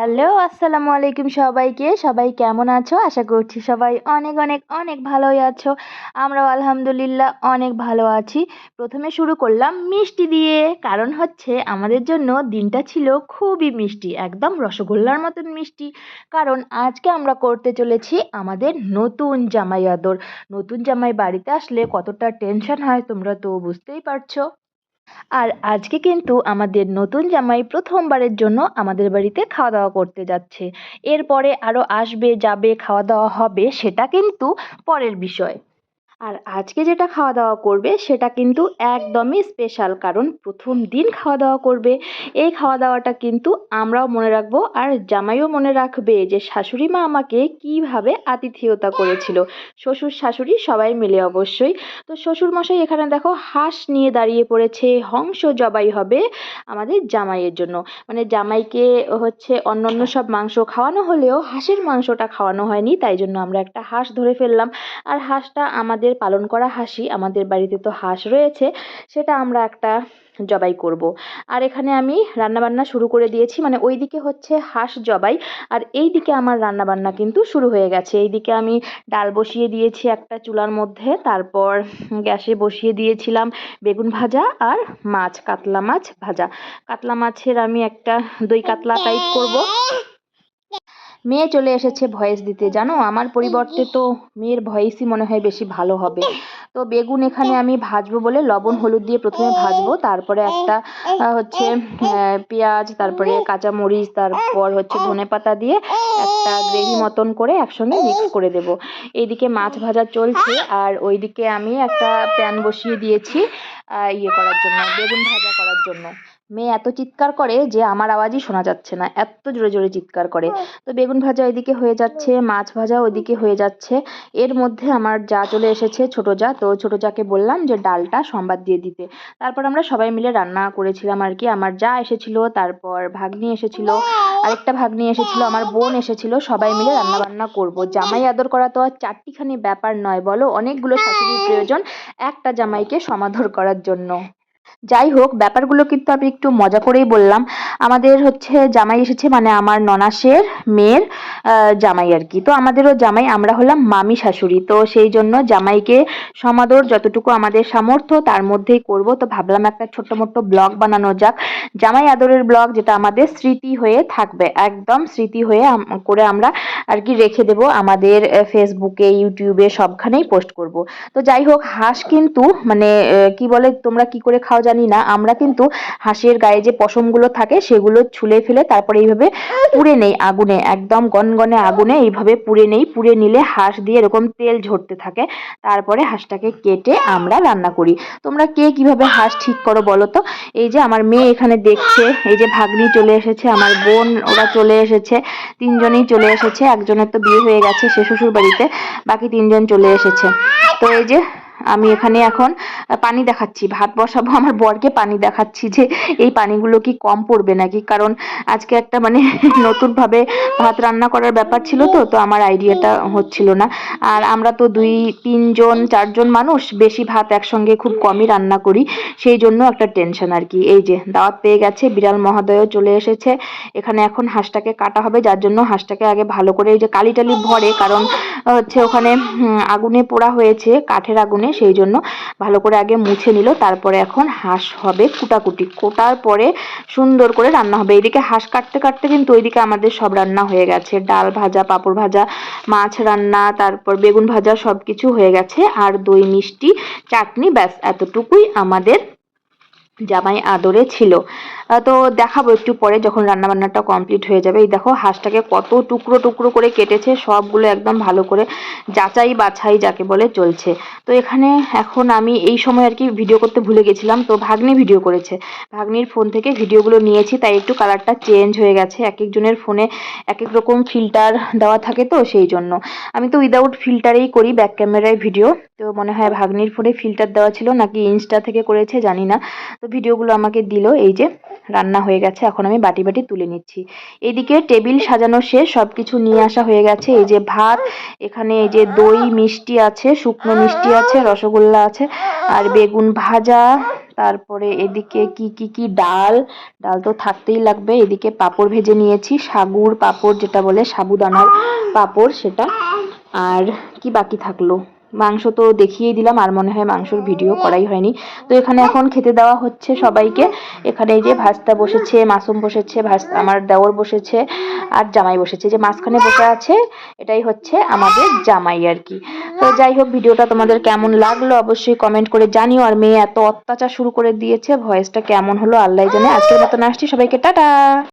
Hello, আসসালামু আলাইকুম সবাইকে। সবাই কেমন আছো? আশা করছি সবাই অনেক অনেক অনেক ভালোই আছো। আমরাও আলহামদুলিল্লাহ অনেক ভালো আছি। প্রথমে শুরু করলাম মিষ্টি দিয়ে, কারণ হচ্ছে আমাদের জন্য দিনটা ছিল খুবই মিষ্টি, একদম রসগোল্লার মতন মিষ্টি। কারণ আজকে আমরা করতে চলেছি আমাদের নতুন জামাই আদর। নতুন জামাই বাড়িতে আসলে কতটা টেনশন হয় তোমরা তো বুঝতেই পারছ। আর আজকে কিন্তু আমাদের নতুন জামাই প্রথমবারের জন্য আমাদের বাড়িতে খাওয়া দাওয়া করতে যাচ্ছে। এরপরে আরও আসবে, যাবে খাওয়া দাওয়া হবে, সেটা কিন্তু পরের বিষয়। আর আজকে যেটা খাওয়া দাওয়া করবে সেটা কিন্তু একদমই স্পেশাল কারণ প্রথম দিন খাওয়া দাওয়া করবে। এই খাওয়া দাওয়াটা কিন্তু আমরাও মনে রাখব আর জামাইও মনে রাখবে যে শাশুড়ি মা আমাকে কীভাবে আতিথেয়তা করেছিল। শ্বশুর, শাশুড়ি সবাই মিলে অবশ্যই। তো শ্বশুর মশাই এখানে দেখো হাঁস নিয়ে দাঁড়িয়ে পড়েছে, হংস জবাই হবে আমাদের জামাইয়ের জন্য। মানে জামাইকে হচ্ছে অন্য অন্য সব মাংস খাওয়ানো হলেও হাঁসের মাংসটা খাওয়ানো হয়নি, তাই জন্য আমরা একটা হাঁস ধরে ফেললাম। আর হাঁসটা আমাদের পালন করা হাঁসই। আমাদের বাড়িতে তো হাঁস রয়েছে, সেটা আমরা একটা জবাই করব। আর এখানে আমি রান্নাবান্না শুরু করে দিয়েছি মানে ওই দিকে হচ্ছে হাঁস জবাই, আর এই দিকে আমার রান্নাবান্না কিন্তু শুরু হয়ে গেছে। এই দিকে আমি ডাল বসিয়ে দিয়েছি একটা চুলার মধ্যে, তারপর গ্যাসে বসিয়ে দিয়েছিলাম বেগুন ভাজা আর মাছ, কাতলা মাছ ভাজা। কাতলা মাছের আমি একটা দই কাতলা টাইপ করব। মেয়ে চলে এসেছে ভয়েস দিতে। জানো আমার পরিবর্তে তো মেয়ের ভয়েসই মনে হয় বেশি ভালো হবে। তো বেগুন এখানে আমি ভাজবো বলে লবণ হলুদ দিয়ে প্রথমে ভাজবো তারপরে একটা হচ্ছে পেঁয়াজ তারপরে কাঁচা মরিচ তারপর হচ্ছে ধনে পাতা দিয়ে একটা গ্রেভি মতন করে একসঙ্গে মিক্স করে দেব। এইদিকে মাছ ভাজা চলছে আর ওইদিকে আমি একটা প্যান বসিয়ে দিয়েছি ইয়ে করার জন্য বেগুন ভাজা করার জন্য। মেয়ে এত চিৎকার করে যে আমার আওয়াজই শোনা যাচ্ছে না, এত জোরে জোরে চিৎকার করে। তো বেগুন ভাজা এদিকে হয়ে যাচ্ছে, মাছ ভাজা ওইদিকে হয়ে যাচ্ছে। এর মধ্যে আমার যা চলে এসেছে ছোট যা, তো ছোট যাকে বললাম যে ডালটা সম্বাদ দিয়ে দিতে। তারপর আমরা সবাই মিলে রান্না করেছিলাম আর কি। আমার যা এসেছিল, তারপর ভাগ্নি এসেছিল, আরেকটা ভাগ্নি এসেছিল, আমার বোন এসেছিল, সবাই মিলে রান্না বান্না করব। জামাই আদর করা তো আর চারটিখানি ব্যাপার নয়, বলো? অনেকগুলো শাশুড়ির প্রয়োজন, একটা জামাইকে সমাদর করার জন্য। যাই হোক, ব্যাপারগুলো কিন্তু আমি একটু মজা করেই বললাম। আমাদের হচ্ছে জামাই এসেছে মানে আমার ননাসের মেয়ের জামাই আর কি। তো আমাদেরও জামাই, আমরা হলাম মামি শাশুড়ি। তো সেই জন্য জামাইকে সমাদর যতটুকু আমাদের সামর্থ্য, তার মধ্যেই করব। তো ভাবলাম একটা ছোট্ট মোট্ট ব্লগ বানানো যাক। জামাই আদরের ব্লগ, যেটা আমাদের স্মৃতি হয়ে থাকবে, একদম স্মৃতি হয়ে করে আমরা আর কি রেখে দেব। আমাদের ফেসবুকে ইউটিউবে সবখানেই পোস্ট করব। তো যাই হোক, হাঁস কিন্তু মানে কি বলে, তোমরা কি করে খাও জানি না। আমরা কিন্তু হাঁসের গায়ে যে পশমগুলো থাকে, সেগুলো ছুলে ফেলে তারপরে এইভাবে পুড়ে নেই আগুনে, একদম গনগনে আগুনে এইভাবে পুড়ে নেই। পুড়ে নিলে হাঁস দিয়ে এরকম তেল ঝরতে থাকে। তারপরে হাঁসটাকে কেটে আমরা রান্না করি। তোমরা কে কীভাবে হাঁস ঠিক করো বলো তো? এই যে আমার মেয়ে এখানে দেখছে, এই যে ভাগ্নি চলে এসেছে, আমার বোন, ওরা চলে এসেছে, তিনজনই চলে এসেছে, একজনের তো বিয়ে হয়ে গেছে সে শ্বশুর বাড়িতে বাকি তিনজন চলে এসেছে। তো এই যে আমি এখানে এখন পানি দেখাচ্ছি। ভাত বসাবো, আমার বরকে পানি দেখাচ্ছি যে এই পানিগুলো কি কম পড়বে নাকি? কারণ আজকে একটা মানে নতুনভাবে ভাত রান্না করার ব্যাপার ছিল তো তো আমার আইডিয়াটা হচ্ছিল না। আর আমরা তো দুই, তিনজন, চারজন মানুষ বেশি ভাত একসঙ্গে খুব কমই রান্না করি। সেই জন্য একটা টেনশন আর কি। এই যে দাওয়াত পেয়ে গেছে, বিড়াল মহোদয়ও চলে এসেছে। এখানে এখন হাঁসটাকে কাটা হবে, যার জন্য হাঁসটাকে আগে ভালো করে এই যে কালি টালি ভরে, কারণ হচ্ছে ওখানে আগুনে পোড়া হয়েছে, কাঠের আগুনে, সেই জন্য ভালো করে আগে মুছে নিল, তারপরে এখন হাঁস হবে কুটাকুটি। কোটার পরে সুন্দর করে রান্না হবে। এইদিকে হাঁস কাটতে কাটতে কিন্তু ওইদিকে আমাদের সব রান্না হয়ে গেছে। ডাল ভাজা, পাঁপড় ভাজা, মাছ রান্না, তারপর বেগুন ভাজা সব কিছু হয়ে গেছে। আর দই, মিষ্টি, চাটনি, ব্যাস, এতটুকুই আমাদের জামাই আদরে ছিল। তো দেখাবো একটু পরে যখন রান্নাবান্নাটা কমপ্লিট হয়ে যাবে। এই দেখো, হাঁসটাকে কত টুকরো টুকরো করে কেটেছে, সবগুলো একদম ভালো করে যাচাই বাছাই যাকে বলে চলছে। তো এখানে এখন আমি এই সময় আর কি ভিডিও করতে ভুলে গেছিলাম, তো ভাগ্নি ভিডিও করেছে। ভাগ্নির ফোন থেকে ভিডিওগুলো নিয়েছি, তাই একটু কালারটা চেঞ্জ হয়ে গেছে। এক একজনের ফোনে এক এক রকম ফিল্টার দেওয়া থাকে তো সেই জন্য। আমি তো উইদাউট ফিল্টারেই করি ব্যাক ক্যামেরায় ভিডিও তো মনে হয় ভাগ্নির ফোনে ফিল্টার দেওয়া ছিল নাকি ইনস্টা থেকে করেছে জানি না। তো ভিডিওগুলো আমাকে দিল, এই যে রান্না হয়ে গেছে, এখন আমি বাটি বাটি তুলে নিচ্ছি। এদিকে টেবিল সাজানো শেষ সব কিছু নিয়ে আসা হয়ে গেছে, এই যে ভাত, এখানে এই যে দই, মিষ্টি আছে, শুকনো মিষ্টি আছে, রসগোল্লা আছে, আর বেগুন ভাজা, তারপরে এদিকে কি কি কি, ডাল ডাল তো থাকতেই লাগবে, এদিকে পাঁপড় ভেজে নিয়েছি, সাগুর পাঁপড় যেটা বলে সাবুদানার পাপড় সেটা, আর কি বাকি থাকল? মাংস তো দেখিয়ে দিলাম, আর মনে হয় মাংসর ভিডিও করাই হয়নি। তো এখানে এখন খেতে দেওয়া হচ্ছে সবাইকে। এখানে এই যে ভাস্তা বসেছে, মাসুম বসেছে, ভাস আমার দেওর বসেছে, আর জামাই বসেছে। যে মাঝখানে বসে আছে, এটাই হচ্ছে আমাদের জামাই আর কি। তো যাই হোক, ভিডিওটা তোমাদের কেমন লাগল অবশ্যই কমেন্ট করে জানিও। আর মেয়ে এত অত্যাচার শুরু করে দিয়েছে, ভয়েসটা কেমন হলো আল্লাহ জানে। আজকের মতন আসছি, সবাইকে টাটা!